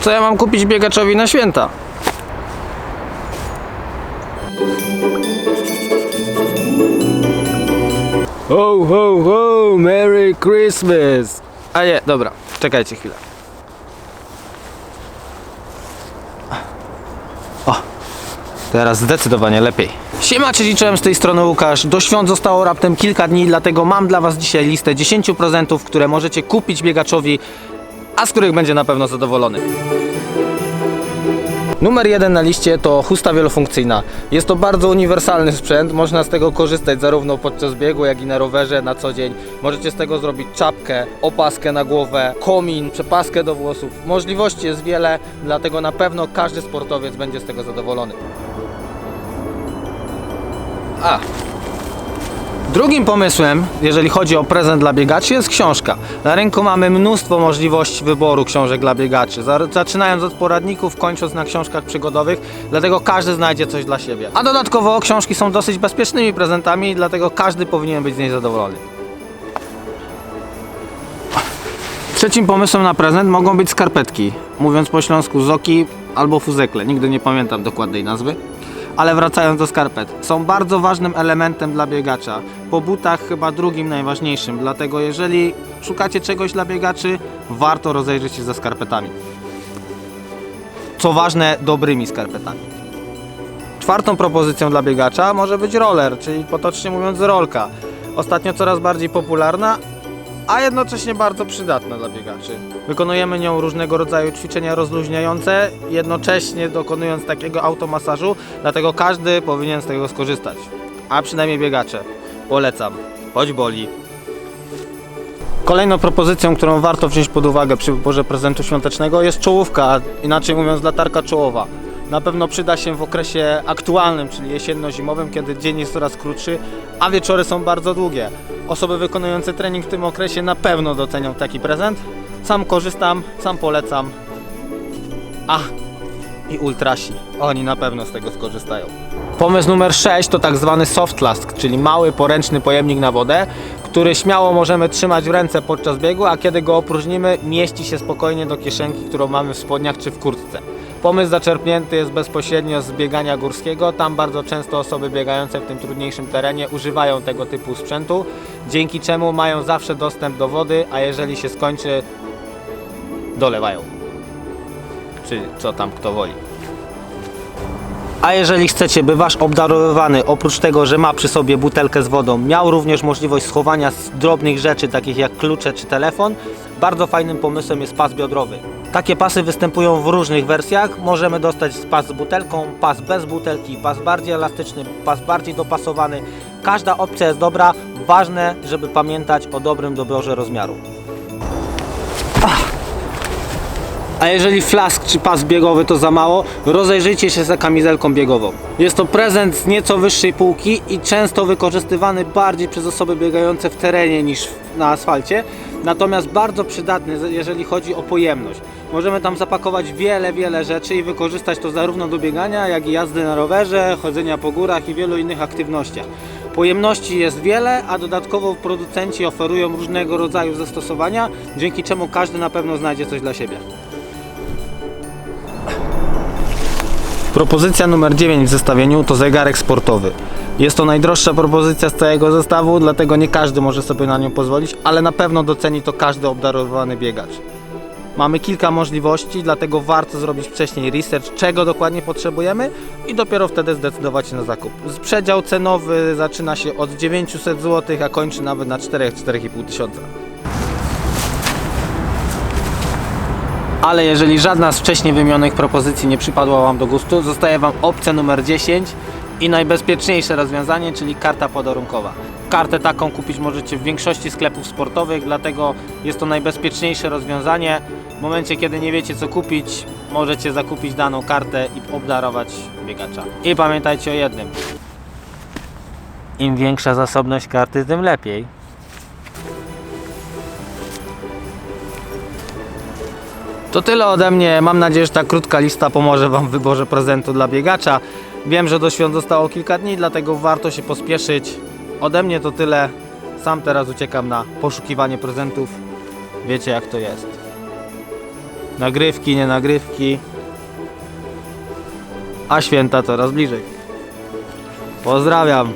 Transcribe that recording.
Co ja mam kupić biegaczowi na święta? Ho, ho, ho, Merry Christmas! A nie, dobra, czekajcie chwilę. O, teraz zdecydowanie lepiej. Siema, czołem z tej strony Łukasz. Do świąt zostało raptem kilka dni, dlatego mam dla Was dzisiaj listę 10 prezentów, które możecie kupić biegaczowi, a z których będzie na pewno zadowolony. Numer jeden na liście to chusta wielofunkcyjna. Jest to bardzo uniwersalny sprzęt, można z tego korzystać zarówno podczas biegu, jak i na rowerze na co dzień. Możecie z tego zrobić czapkę, opaskę na głowę, komin, przepaskę do włosów. Możliwości jest wiele, dlatego na pewno każdy sportowiec będzie z tego zadowolony. A, Drugim pomysłem, jeżeli chodzi o prezent dla biegaczy, jest książka. Na rynku mamy mnóstwo możliwości wyboru książek dla biegaczy. Za- Zaczynając od poradników, kończąc na książkach przygodowych, dlatego każdy znajdzie coś dla siebie. A dodatkowo książki są dosyć bezpiecznymi prezentami, dlatego każdy powinien być z niej zadowolony. Trzecim pomysłem na prezent mogą być skarpetki. Mówiąc po śląsku zoki albo fuzekle, nigdy nie pamiętam dokładnej nazwy. Ale wracając do skarpet, są bardzo ważnym elementem dla biegacza. Po butach chyba drugim najważniejszym, dlatego jeżeli szukacie czegoś dla biegaczy, warto rozejrzeć się za skarpetami. Co ważne, dobrymi skarpetami. Czwartą propozycją dla biegacza może być roller, czyli potocznie mówiąc rolka. Ostatnio coraz bardziej popularna, a jednocześnie bardzo przydatna dla biegaczy. Wykonujemy nią różnego rodzaju ćwiczenia rozluźniające, jednocześnie dokonując takiego automasażu, dlatego każdy powinien z tego skorzystać. A przynajmniej biegacze. Polecam. Choć boli. Kolejną propozycją, którą warto wziąć pod uwagę przy wyborze prezentu świątecznego jest czołówka, a inaczej mówiąc latarka czołowa. Na pewno przyda się w okresie aktualnym, czyli jesienno-zimowym, kiedy dzień jest coraz krótszy, a wieczory są bardzo długie. Osoby wykonujące trening w tym okresie na pewno docenią taki prezent. Sam korzystam, sam polecam. A, i ultrasi. Oni na pewno z tego skorzystają. Pomysł numer 6 to tak zwany soft flask, czyli mały poręczny pojemnik na wodę, który śmiało możemy trzymać w ręce podczas biegu, a kiedy go opróżnimy, mieści się spokojnie do kieszenki, którą mamy w spodniach czy w kurtce. Pomysł zaczerpnięty jest bezpośrednio z biegania górskiego. Tam bardzo często osoby biegające w tym trudniejszym terenie używają tego typu sprzętu, dzięki czemu mają zawsze dostęp do wody, a jeżeli się skończy, dolewają. Czy co tam kto woli. A jeżeli chcecie, by wasz obdarowywany, oprócz tego, że ma przy sobie butelkę z wodą, miał również możliwość schowania drobnych rzeczy, takich jak klucze czy telefon, bardzo fajnym pomysłem jest pas biodrowy. Takie pasy występują w różnych wersjach. Możemy dostać pas z butelką, pas bez butelki, pas bardziej elastyczny, pas bardziej dopasowany. Każda opcja jest dobra. Ważne, żeby pamiętać o dobrym doborze rozmiaru. A jeżeli flask czy pas biegowy to za mało, rozejrzyjcie się za kamizelką biegową. Jest to prezent z nieco wyższej półki i często wykorzystywany bardziej przez osoby biegające w terenie niż na asfalcie. Natomiast bardzo przydatny, jeżeli chodzi o pojemność. Możemy tam zapakować wiele, wiele rzeczy i wykorzystać to zarówno do biegania, jak i jazdy na rowerze, chodzenia po górach i wielu innych aktywnościach. Pojemności jest wiele, a dodatkowo producenci oferują różnego rodzaju zastosowania, dzięki czemu każdy na pewno znajdzie coś dla siebie. Propozycja numer 9 w zestawieniu to zegarek sportowy. Jest to najdroższa propozycja z całego zestawu, dlatego nie każdy może sobie na nią pozwolić, ale na pewno doceni to każdy obdarowany biegacz. Mamy kilka możliwości, dlatego warto zrobić wcześniej research, czego dokładnie potrzebujemy i dopiero wtedy zdecydować się na zakup. Przedział cenowy zaczyna się od 900 zł, a kończy nawet na 4-4,5 tysiąca. Ale jeżeli żadna z wcześniej wymienionych propozycji nie przypadła Wam do gustu, zostaje Wam opcja numer 10 i najbezpieczniejsze rozwiązanie, czyli karta podarunkowa. Kartę taką kupić możecie w większości sklepów sportowych, dlatego jest to najbezpieczniejsze rozwiązanie. W momencie, kiedy nie wiecie co kupić, możecie zakupić daną kartę i obdarować biegacza. I pamiętajcie o jednym. Im większa zasobność karty, tym lepiej. To tyle ode mnie. Mam nadzieję, że ta krótka lista pomoże Wam w wyborze prezentu dla biegacza. Wiem, że do świąt zostało kilka dni, dlatego warto się pospieszyć. Ode mnie to tyle. Sam teraz uciekam na poszukiwanie prezentów. Wiecie jak to jest. Nagrywki, nie nagrywki. A święta coraz bliżej. Pozdrawiam.